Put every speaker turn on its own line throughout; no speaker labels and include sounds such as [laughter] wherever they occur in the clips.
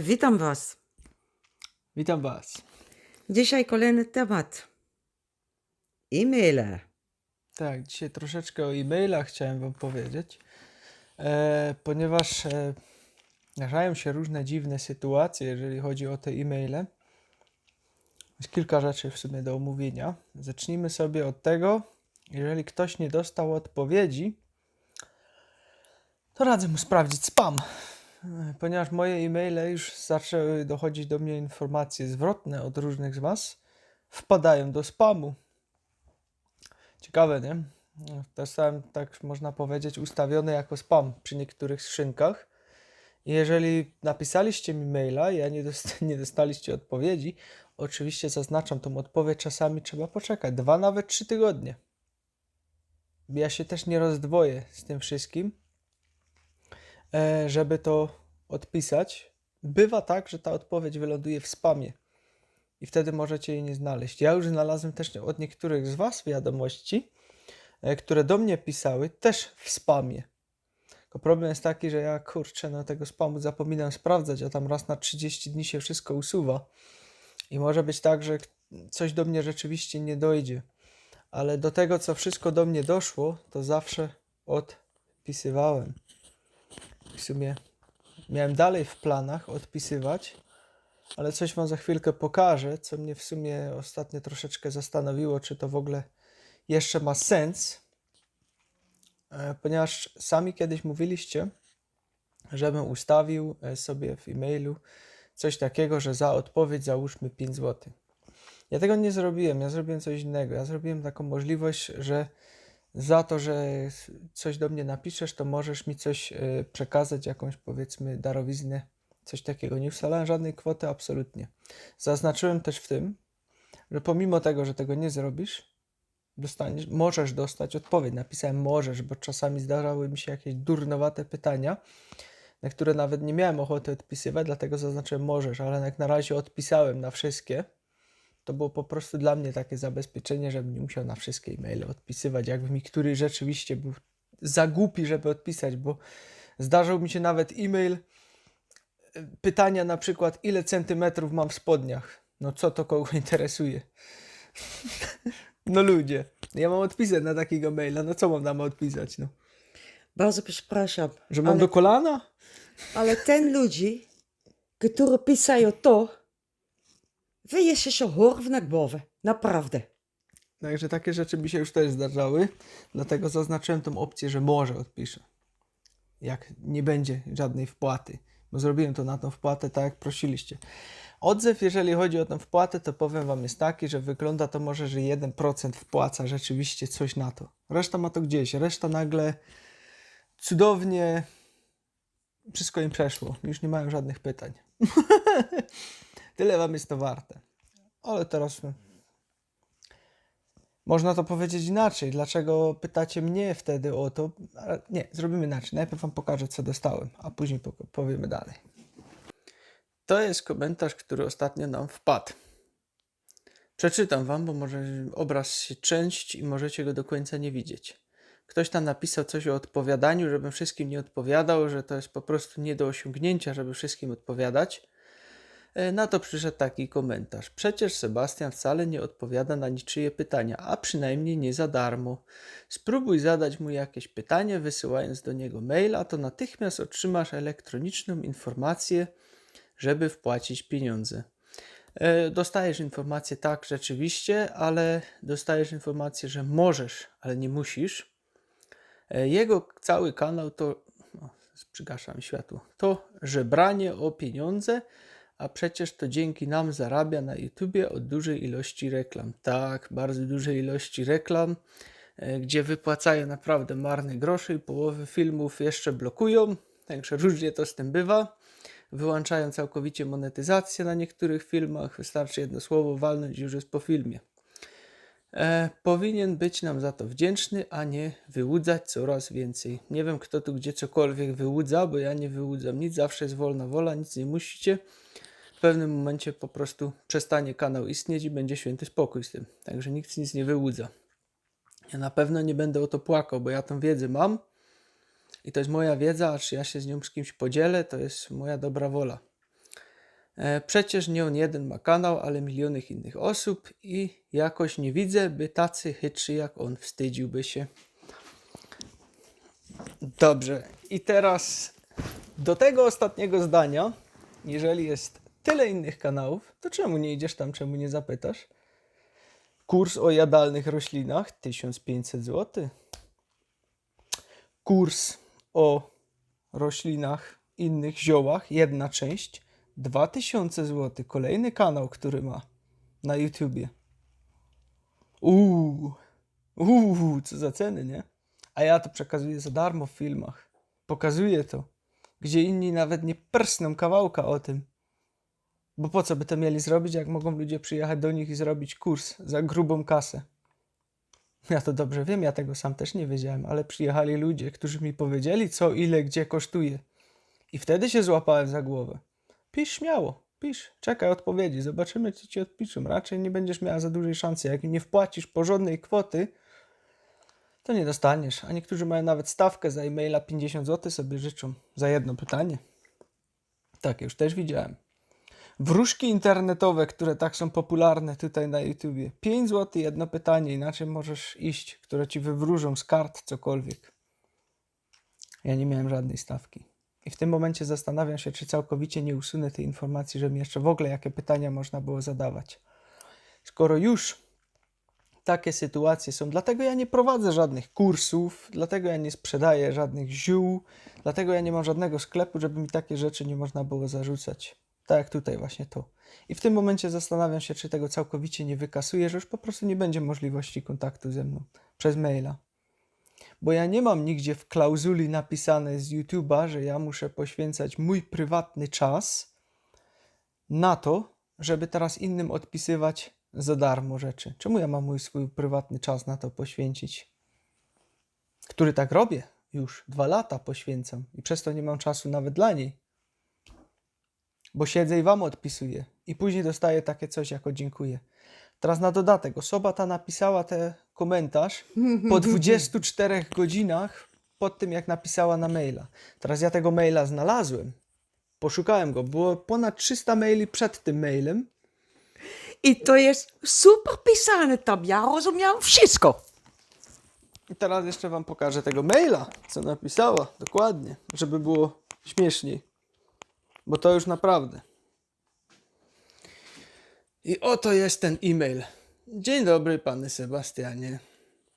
Witam Was.
Witam Was.
Dzisiaj kolejny temat. E-maile.
Tak, dzisiaj troszeczkę o e-mailach chciałem Wam powiedzieć, e, ponieważ e, zdarzają się różne dziwne sytuacje, jeżeli chodzi o te e-maile. Jest kilka rzeczy w sumie do omówienia. Zacznijmy sobie od tego, jeżeli ktoś nie dostał odpowiedzi, to radzę mu sprawdzić spam. Ponieważ moje e-maile już zaczęły dochodzić do mnie informacje zwrotne od różnych z Was, wpadają do spamu. Ciekawe, nie? Dostałem, tak można powiedzieć, ustawiony jako spam przy niektórych skrzynkach. Jeżeli napisaliście mi maila ja nie, dost [laughs] nie dostaliście odpowiedzi, oczywiście zaznaczam tą odpowiedź, czasami trzeba poczekać, dwa, nawet trzy tygodnie. Ja się też nie rozdwoję z tym wszystkim, żeby to odpisać. Bywa tak, że ta odpowiedź wyląduje w spamie i wtedy możecie jej nie znaleźć. Ja już znalazłem też od niektórych z Was wiadomości, e, które do mnie pisały, też w spamie. Tylko problem jest taki, że ja kurczę, no tego spamu zapominam sprawdzać, a tam raz na 30 dni się wszystko usuwa. I może być tak, że coś do mnie rzeczywiście nie dojdzie. Ale do tego, co wszystko do mnie doszło, to zawsze odpisywałem. W sumie miałem dalej w planach odpisywać, ale coś Wam za chwilkę pokażę, co mnie w sumie ostatnio troszeczkę zastanowiło, czy to w ogóle jeszcze ma sens, E, ponieważ sami kiedyś mówiliście, żebym ustawił e, sobie w e-mailu coś takiego, że za odpowiedź załóżmy 5 zł. Ja tego nie zrobiłem, ja zrobiłem coś innego. Ja zrobiłem taką możliwość, że za to, że coś do mnie napiszesz, to możesz mi coś e, przekazać, jakąś powiedzmy darowiznę, coś takiego. Nie ustalałem żadnej kwoty, absolutnie. Zaznaczyłem też w tym, że pomimo tego, że tego nie zrobisz, dostaniesz, możesz dostać odpowiedź. Napisałem możesz, bo czasami zdarzały mi się jakieś durnowate pytania, na które nawet nie miałem ochoty odpisywać, dlatego zaznaczyłem możesz, ale jak na razie odpisałem na wszystkie, to było po prostu dla mnie takie zabezpieczenie, żebym nie musiał na wszystkie e-maile odpisywać, jakby mi który rzeczywiście był za głupi, żeby odpisać, bo zdarzył mi się nawet e-mail y, pytania na przykład ile centymetrów mam w spodniach. No co to kogo [laughs] interesuje? No ludzie, ja mam odpisać na takiego maila, no co mam tam odpisać, no?
Bardzo przepraszam,
Że mam
ale,
do kolana?
ale ten ludzi, którzy pisają to, wy jeszcze się chorw na głowę. Naprawdę.
Także takie rzeczy mi się już też zdarzały, dlatego zaznaczyłem tą opcję, że może odpiszę. Jak nie będzie żadnej wpłaty, bo zrobiłem to na tą wpłatę tak jak prosiliście. Odzew, jeżeli chodzi o tę wpłatę, to powiem Wam jest taki, że wygląda to może, że 1% wpłaca rzeczywiście coś na to. Reszta ma to gdzieś, reszta nagle cudownie wszystko im przeszło. Już nie mają żadnych pytań. [laughs] Tyle Wam jest to warte. Ale teraz no, można to powiedzieć inaczej. Dlaczego pytacie mnie wtedy o to? Nie, zrobimy inaczej. Najpierw Wam pokażę, co dostałem, a później powiemy dalej. To jest komentarz, który ostatnio nam wpadł. Przeczytam Wam, bo może obraz się część i możecie go do końca nie widzieć. Ktoś tam napisał coś o odpowiadaniu, żebym wszystkim nie odpowiadał, że to jest po prostu nie do osiągnięcia, żeby wszystkim odpowiadać. E, Na to przyszedł taki komentarz. Przecież Sebastian wcale nie odpowiada na niczyje pytania, a przynajmniej nie za darmo. Spróbuj zadać mu jakieś pytanie, wysyłając do niego maila, to natychmiast otrzymasz elektroniczną informację, żeby wpłacić pieniądze. E, Dostajesz informację, tak, rzeczywiście, ale dostajesz informację, że możesz, ale nie musisz. E, Jego cały kanał to, o, przygaszam światło, to żebranie o pieniądze, a przecież to dzięki nam zarabia na YouTubie od dużej ilości reklam. Tak, bardzo dużej ilości reklam, e, gdzie wypłacają naprawdę marne grosze i połowę filmów jeszcze blokują, także różnie to z tym bywa. Wyłączają całkowicie monetyzację na niektórych filmach, wystarczy jedno słowo walnąć już jest po filmie. E, powinien być nam za to wdzięczny, a nie wyłudzać coraz więcej. Nie wiem, kto tu gdzie cokolwiek wyłudza, bo ja nie wyłudzam nic, zawsze jest wolna wola, nic nie musicie. W pewnym momencie po prostu przestanie kanał istnieć i będzie święty spokój z tym. Także nikt nic nie wyłudza. Ja na pewno nie będę o to płakał, bo ja tą wiedzę mam i to jest moja wiedza, a czy ja się z nią z kimś podzielę, to jest moja dobra wola. E, przecież nie on jeden ma kanał, ale miliony innych osób i jakoś nie widzę, by tacy chytrzy jak on wstydziłby się. Dobrze, i teraz do tego ostatniego zdania, jeżeli jest tyle innych kanałów, to czemu nie idziesz tam, czemu nie zapytasz? Kurs o jadalnych roślinach 1500 zł. Kurs o roślinach, innych ziołach, jedna część 2000 zł. Kolejny kanał, który ma na YouTubie. Uuu, uuu, co za ceny, nie? A ja to przekazuję za darmo w filmach. Pokazuję to, gdzie inni nawet nie prsną kawałka o tym. Bo po co by to mieli zrobić, jak mogą ludzie przyjechać do nich i zrobić kurs za grubą kasę? Ja to dobrze wiem, ja tego sam też nie wiedziałem, ale przyjechali ludzie, którzy mi powiedzieli, co, ile, gdzie kosztuje. I wtedy się złapałem za głowę. Pisz śmiało, pisz, czekaj odpowiedzi, zobaczymy, co ci odpiszą. Raczej nie będziesz miała za dużej szansy. Jak nie wpłacisz porządnej kwoty, to nie dostaniesz. A niektórzy mają nawet stawkę za e-maila 50 zł sobie życzą za jedno pytanie. Tak, już też widziałem. Wróżki internetowe, które tak są popularne tutaj na YouTubie. 5 zł jedno pytanie, inaczej możesz iść, które ci wywróżą z kart cokolwiek. Ja nie miałem żadnej stawki. I w tym momencie zastanawiam się, czy całkowicie nie usunę tej informacji, żeby jeszcze w ogóle jakie pytania można było zadawać. Skoro już takie sytuacje są, dlatego ja nie prowadzę żadnych kursów, dlatego ja nie sprzedaję żadnych ziół, dlatego ja nie mam żadnego sklepu, żeby mi takie rzeczy nie można było zarzucać. Tak jak tutaj właśnie to. I w tym momencie zastanawiam się, czy tego całkowicie nie wykasuję, że już po prostu nie będzie możliwości kontaktu ze mną przez maila. Bo ja nie mam nigdzie w klauzuli napisane z YouTube'a, że ja muszę poświęcać mój prywatny czas na to, żeby teraz innym odpisywać za darmo rzeczy. Czemu ja mam mój swój prywatny czas na to poświęcić? Który tak robię już dwa lata poświęcam i przez to nie mam czasu nawet dla niej bo siedzę i wam odpisuję. I później dostaję takie coś jako dziękuję. Teraz na dodatek, osoba ta napisała ten komentarz po [laughs] 24 godzinach pod tym, jak napisała na maila. Teraz ja tego maila znalazłem. Poszukałem go. Było ponad 300 maili przed tym mailem.
I to jest super pisane tam, ja rozumiałam wszystko.
I teraz jeszcze wam pokażę tego maila, co napisała dokładnie, żeby było śmieszniej. Bo to już naprawdę. I oto jest ten e-mail. Dzień dobry, panie Sebastianie.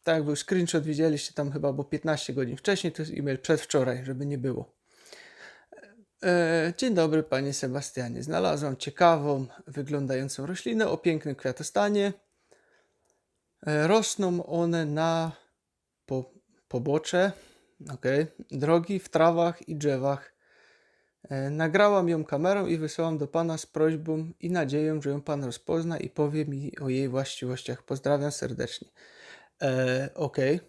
Tak, był screenshot, widzieliście tam chyba, bo 15 godzin wcześniej, to jest e-mail przedwczoraj, żeby nie było. E, dzień dobry, panie Sebastianie. Znalazłam ciekawą, wyglądającą roślinę o pięknym kwiatostanie. E, rosną one na po, pobocze, okay, drogi w trawach i drzewach. E, Nagrałam ją kamerą i wysłałam do pana z prośbą i nadzieją, że ją pan rozpozna i powie mi o jej właściwościach. Pozdrawiam serdecznie. E, Okej.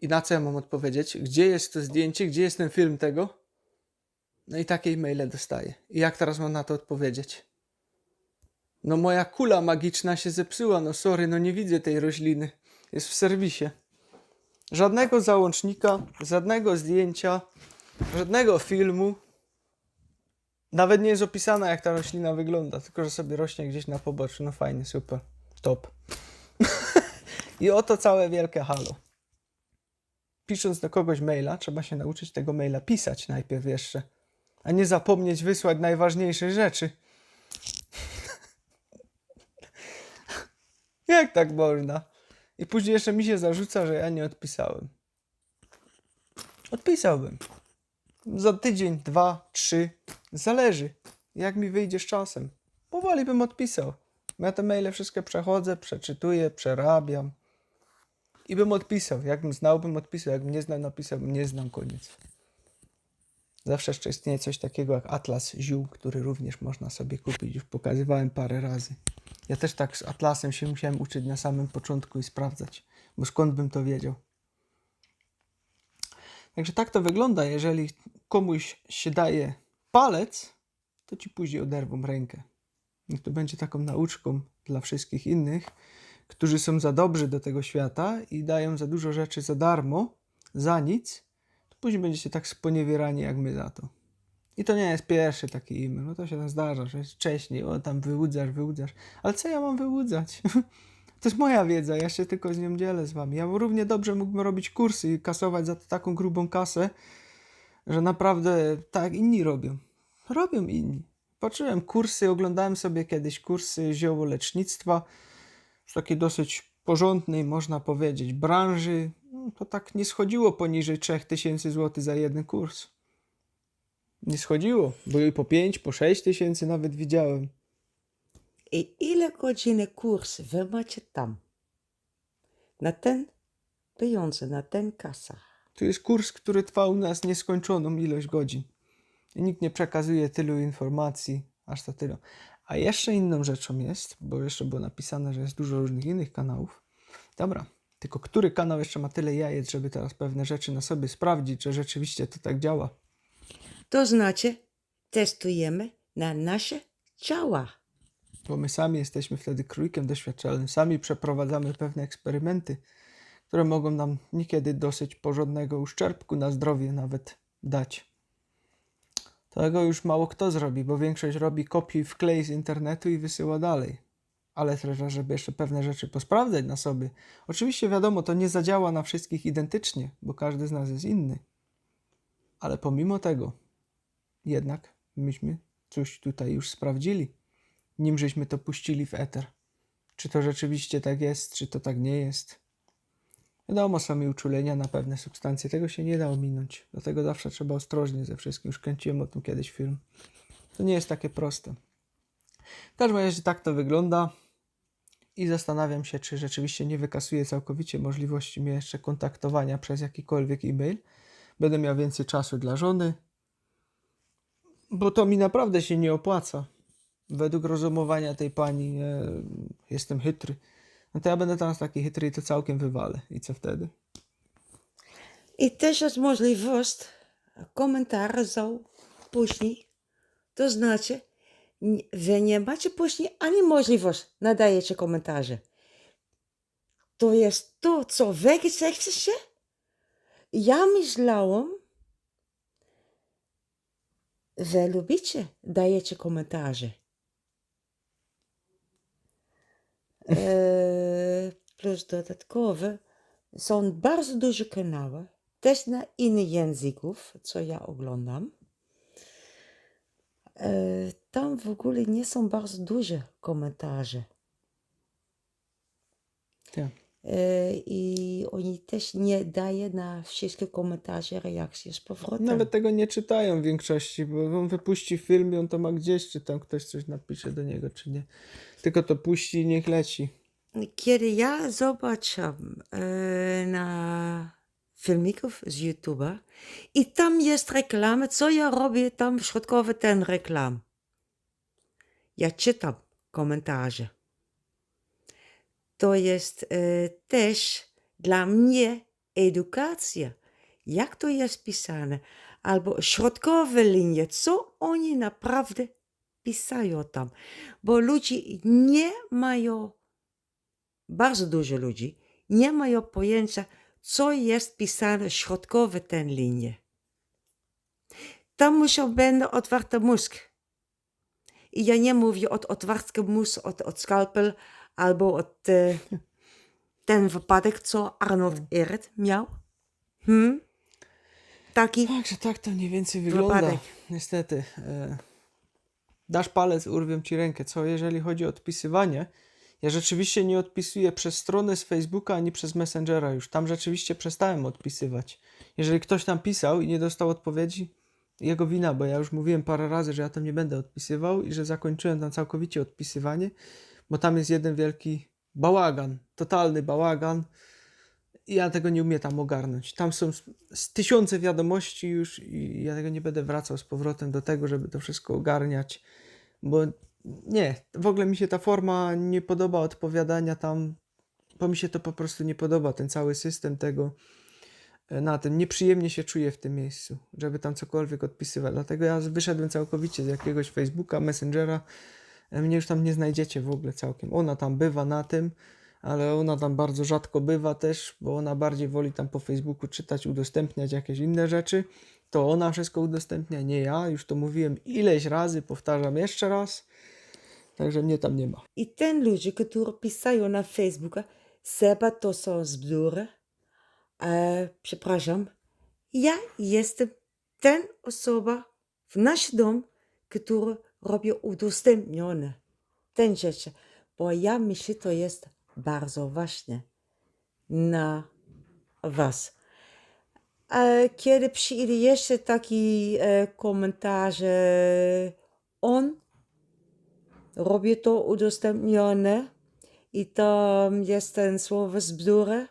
I na co ja mam odpowiedzieć? Gdzie jest to zdjęcie? Gdzie jest ten film tego? No i takie e-maile dostaję. I jak teraz mam na to odpowiedzieć? No moja kula magiczna się zepsuła, no sorry, no nie widzę tej rośliny. Jest w serwisie. Żadnego załącznika, żadnego zdjęcia, żadnego filmu. Nawet nie jest opisana, jak ta roślina wygląda, tylko że sobie rośnie gdzieś na poboczu. No fajnie, super, top. [laughs] I oto całe wielkie halo. Pisząc do kogoś maila, trzeba się nauczyć tego maila pisać najpierw jeszcze, a nie zapomnieć wysłać najważniejsze rzeczy. [laughs] jak tak można? I później jeszcze mi się zarzuca, że ja nie odpisałem. Odpisałbym. Za tydzień, dwa, trzy. Zależy, jak mi wyjdzie z czasem. Powoli bym odpisał. Ja te maile wszystkie przechodzę, przeczytuję, przerabiam. I bym odpisał. Jakbym znał, bym odpisał. Jakbym nie znał, napisałbym nie znam, koniec. Zawsze jeszcze istnieje coś takiego jak Atlas Ziół, który również można sobie kupić. Już pokazywałem parę razy. Ja też tak z Atlasem się musiałem uczyć na samym początku i sprawdzać, bo skąd bym to wiedział. Także tak to wygląda, jeżeli komuś się daje palec, to ci później oderwą rękę. Niech to będzie taką nauczką dla wszystkich innych, którzy są za dobrzy do tego świata i dają za dużo rzeczy za darmo, za nic, to później będziecie tak sponiewierani jak my za to. I to nie jest pierwszy taki e-mail, no to się tam zdarza, że wcześniej, o tam wyłudzasz, wyłudzasz. Ale co ja mam wyłudzać? [laughs] To jest moja wiedza, ja się tylko z nią dzielę z wami. Ja równie dobrze mógłbym robić kursy i kasować za to taką grubą kasę, że naprawdę tak inni robią. Robią inni. Patrzyłem kursy, oglądałem sobie kiedyś kursy ziołolecznictwa z takiej dosyć porządnej, można powiedzieć, branży. No, to tak nie schodziło poniżej 3000 zł za jeden kurs. Nie schodziło. Były po 5, po 6 tysięcy nawet widziałem.
I ile godziny kurs wy macie tam? Na ten pieniądze, na ten kasa.
To jest kurs, który trwa u nas nieskończoną ilość godzin. I nikt nie przekazuje tylu informacji, aż to tyle. A jeszcze inną rzeczą jest, bo jeszcze było napisane, że jest dużo różnych innych kanałów. Dobra, tylko który kanał jeszcze ma tyle jajec, żeby teraz pewne rzeczy na sobie sprawdzić, że rzeczywiście to tak działa?
To znaczy, testujemy na nasze ciała.
Bo my sami jesteśmy wtedy królikiem doświadczalnym, sami przeprowadzamy pewne eksperymenty, które mogą nam niekiedy dosyć porządnego uszczerbku na zdrowie nawet dać. Tego już mało kto zrobi, bo większość robi kopiuj wklej z internetu i wysyła dalej. Ale trzeba, żeby jeszcze pewne rzeczy posprawdzać na sobie. Oczywiście wiadomo, to nie zadziała na wszystkich identycznie, bo każdy z nas jest inny. Ale pomimo tego, jednak myśmy coś tutaj już sprawdzili, nim żeśmy to puścili w eter. Czy to rzeczywiście tak jest, czy to tak nie jest. Wiadomo, są i uczulenia na pewne substancje, tego się nie da ominąć. Dlatego zawsze trzeba ostrożnie ze wszystkim. Już kręciłem o tym kiedyś film. To nie jest takie proste. W każdym razie tak to wygląda i zastanawiam się, czy rzeczywiście nie wykasuję całkowicie możliwości mnie jeszcze kontaktowania przez jakikolwiek e-mail. Będę miał więcej czasu dla żony, bo to mi naprawdę się nie opłaca. Według rozumowania tej pani e, jestem chytry. No to ja będę teraz taki chytry i to całkiem wywalę. I co wtedy?
I też jest możliwość komentarza później. To znaczy, wy nie macie później ani możliwość nadajecie komentarze. To jest to, co wy chcecie. Ja myślałam, wy lubicie, dajecie komentarze. E, plus dodatkowe są bardzo duże kanały, też na innych języków, co ja oglądam. E, tam w ogóle nie są bardzo duże komentarze.
Tak.
E, I oni też nie dają na wszystkie komentarze reakcje z powrotem.
Nawet tego nie czytają w większości, bo on wypuści film i on to ma gdzieś, czy tam ktoś coś napisze do niego, czy nie. Tylko to puści i niech leci.
Kiedy ja zobaczyłam e, na filmików z YouTube'a i tam jest reklama, co ja robię tam środkowy ten reklam. Ja czytam komentarze. To jest e, też dla mnie edukacja. Jak to jest pisane? Albo środkowe linie, co oni naprawdę pisają tam. Bo ludzie nie mają bardzo dużo ludzi nie mają pojęcia, co jest pisane środkowe ten linie. Tam muszą będę otwarty mózg. I ja nie mówię od otwartego mózgu, od, od skalpel, albo od e, [laughs] ten wypadek, co Arnold Ehret miał. Hmm? Taki.
Także tak to mniej więcej wygląda.
Wypadek.
Niestety. E, dasz palec, urwią ci rękę. Co jeżeli chodzi o odpisywanie? Ja rzeczywiście nie odpisuję przez stronę z Facebooka ani przez Messengera już. Tam rzeczywiście przestałem odpisywać. Jeżeli ktoś tam pisał i nie dostał odpowiedzi, jego wina, bo ja już mówiłem parę razy, że ja tam nie będę odpisywał i że zakończyłem tam całkowicie odpisywanie, bo tam jest jeden wielki bałagan, totalny bałagan ja tego nie umiem tam ogarnąć. Tam są z, tysiące wiadomości już i ja tego nie będę wracał z powrotem do tego, żeby to wszystko ogarniać, bo nie, w ogóle mi się ta forma nie podoba odpowiadania tam, bo mi się to po prostu nie podoba, ten cały system tego e, na tym. Nieprzyjemnie się czuję w tym miejscu, żeby tam cokolwiek odpisywać. Dlatego ja wyszedłem całkowicie z jakiegoś Facebooka, Messengera. E, Mnie już tam nie znajdziecie w ogóle całkiem. Ona tam bywa na tym, ale ona tam bardzo rzadko bywa też, bo ona bardziej woli tam po Facebooku czytać, udostępniać jakieś inne rzeczy. To ona wszystko udostępnia, nie ja. Już to mówiłem ileś razy, powtarzam jeszcze raz. Także mnie tam nie ma.
I ten ludzie, którzy pisają na Facebooka, seba to są bzdury. E, przepraszam, ja jestem ten osoba w nasz dom, który robi udostępnione ten rzeczy, bo ja myślę, to jest bardzo ważne na was. E, kiedy przyjdzie jeszcze taki e, komentarz, on robi to udostępnione i tam jest ten słowo z bzdury,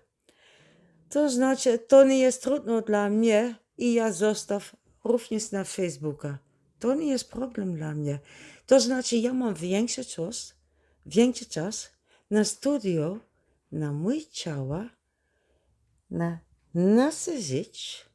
to znaczy, to nie jest trudno dla mnie i ja zostaw również na Facebooka. To nie jest problem dla mnie. To znaczy, ja mam większy czas, większy czas na studio, na mój ciało, na nasze życie.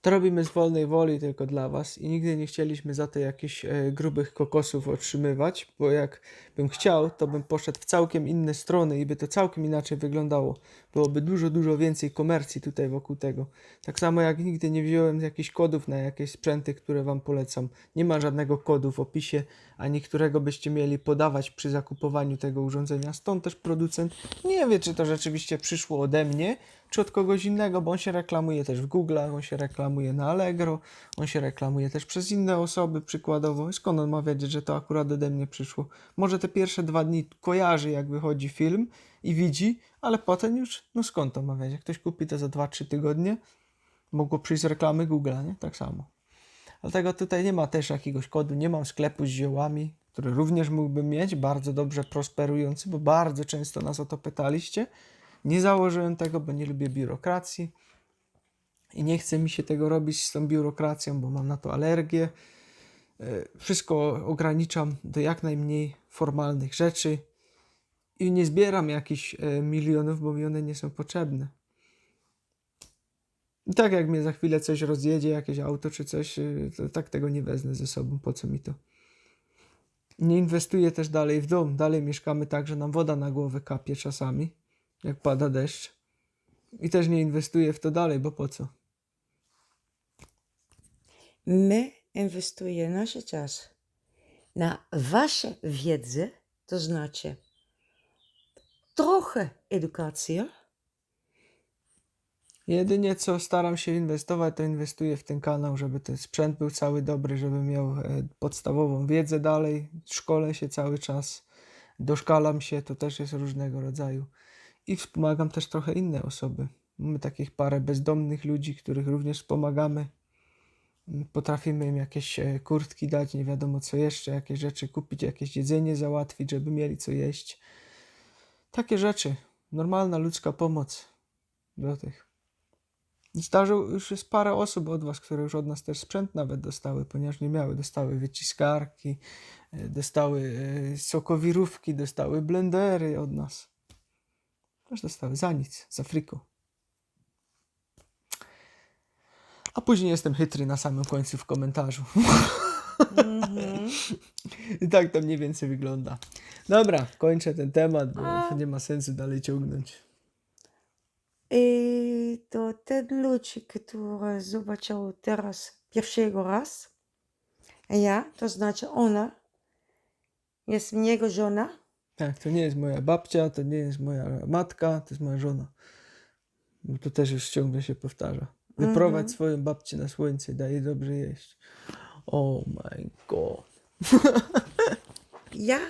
To robimy z wolnej woli tylko dla Was i nigdy nie chcieliśmy za to jakichś e, grubych kokosów otrzymywać, bo jak bym chciał, to bym poszedł w całkiem inne strony i by to całkiem inaczej wyglądało. Byłoby dużo, dużo więcej komercji tutaj wokół tego. Tak samo jak nigdy nie wziąłem jakichś kodów na jakieś sprzęty, które Wam polecam. Nie ma żadnego kodu w opisie, ani którego byście mieli podawać przy zakupowaniu tego urządzenia. Stąd też producent nie wie, czy to rzeczywiście przyszło ode mnie, czy od kogoś innego, bo on się reklamuje też w Google'ach, on się reklamuje na Allegro, on się reklamuje też przez inne osoby przykładowo. Skąd on ma wiedzieć, że to akurat ode mnie przyszło? Może te pierwsze dwa dni kojarzy, jak wychodzi film i widzi, ale potem już, no skąd to ma wiedzieć? Jak ktoś kupi to za 2-3 tygodnie, mogło przyjść z reklamy Google'a, nie? Tak samo. Dlatego tutaj nie ma też jakiegoś kodu, nie mam sklepu z ziołami, który również mógłbym mieć, bardzo dobrze prosperujący, bo bardzo często nas o to pytaliście. Nie założyłem tego, bo nie lubię biurokracji i nie chce mi się tego robić z tą biurokracją, bo mam na to alergię. E, Wszystko ograniczam do jak najmniej formalnych rzeczy i nie zbieram jakichś e, milionów, bo mi one nie są potrzebne. I tak jak mnie za chwilę coś rozjedzie, jakieś auto czy coś, y, to tak tego nie wezmę ze sobą. Po co mi to? Nie inwestuję też dalej w dom. Dalej mieszkamy tak, że nam woda na głowę kapie czasami, jak pada deszcz. I też nie inwestuję w to dalej, bo po co?
My inwestujemy nasz czas na wasze wiedzę, to znaczy trochę edukacja,
Jedynie co staram się inwestować, to inwestuję w ten kanał, żeby ten sprzęt był cały dobry, żeby miał e, podstawową wiedzę dalej. Szkolę się cały czas, doszkalam się, to też jest różnego rodzaju. I wspomagam też trochę inne osoby. Mamy takich parę bezdomnych ludzi, których również wspomagamy. Potrafimy im jakieś e, kurtki dać, nie wiadomo co jeszcze, jakieś rzeczy kupić, jakieś jedzenie załatwić, żeby mieli co jeść. Takie rzeczy. Normalna ludzka pomoc do tych. Zdarzył już jest parę osób od Was, które już od nas też sprzęt nawet dostały, ponieważ nie miały. Dostały wyciskarki, e, dostały e, sokowirówki, dostały blendery od nas. Też dostały za nic, za friko. A później jestem chytry na samym końcu w komentarzu. [laughs] I tak to mniej więcej wygląda. Dobra, kończę ten temat, bo nie ma sensu dalej ciągnąć.
I to ten ludzi, który zobaczył teraz pierwszego raz, a ja, to znaczy ona, jest jego żona,
Tak, to nie jest moja babcia, to nie jest moja matka, to jest moja żona. Bo to też już ciągle się powtarza. Wyprowadź swoją babcię na słońce, daj jej dobrze jeść. Oh my god.
ja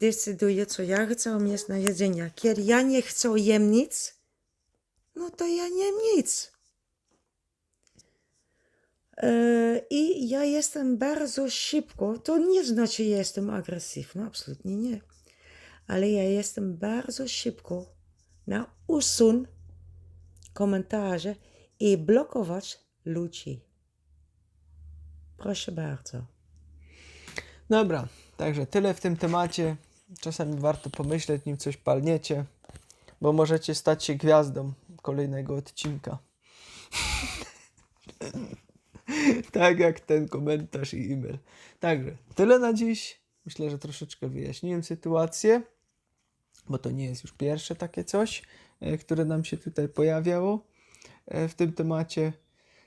decyduję, co ja chcę mieć na jedzenie. Kiedy ja nie chcę jem nic, no to ja nie jem nic. E, I ja jestem bardzo szybko, to nie znaczy, że jestem agresywna, absolutnie nie. Ale ja jestem bardzo szybko na usun komentarze i blokować ludzi. Proszę bardzo.
Dobra, także tyle w tym temacie. Czasami warto pomyśleć, nim coś palniecie, bo możecie stać się gwiazdą kolejnego odcinka. [laughs] tak jak ten komentarz i e-mail. Także tyle na dziś. Myślę, że troszeczkę wyjaśniłem sytuację, bo to nie jest już pierwsze takie coś, e, które nam się tutaj pojawiało. E, w tym temacie.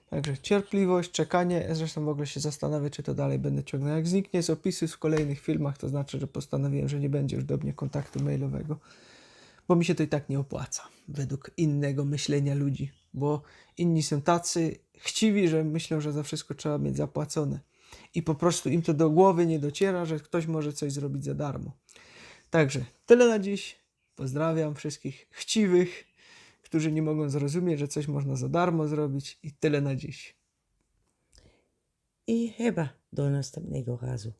Także cierpliwość, czekanie. Zresztą w ogóle się zastanawiam, czy to dalej będę ciągnął. Jak zniknie z opisów w kolejnych filmach, to znaczy, że postanowiłem, że nie będzie już do mnie kontaktu mailowego, bo mi się to i tak nie opłaca, według innego myślenia ludzi, bo inni są tacy chciwi, że myślą, że za wszystko trzeba mieć zapłacone. I po prostu im to do głowy nie dociera, że ktoś może coś zrobić za darmo. Także tyle na dziś. Pozdrawiam wszystkich chciwych, którzy nie mogą zrozumieć, że coś można za darmo zrobić. I tyle na dziś.
I chyba do następnego razu.